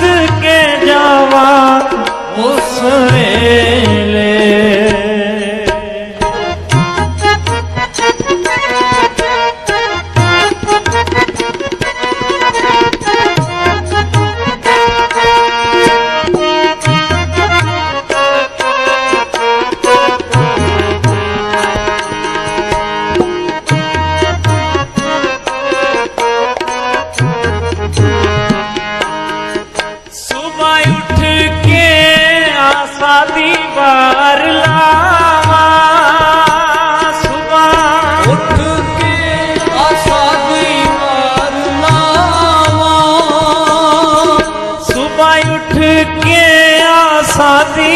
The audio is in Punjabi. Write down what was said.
रात ਦੀ ਵਾਰ ਲਾਵਾ। ਉੱਠ ਕੇ ਆਸਾ ਦੀ ਵਾਰ ਕੇ ਆਸਾ ਦੀ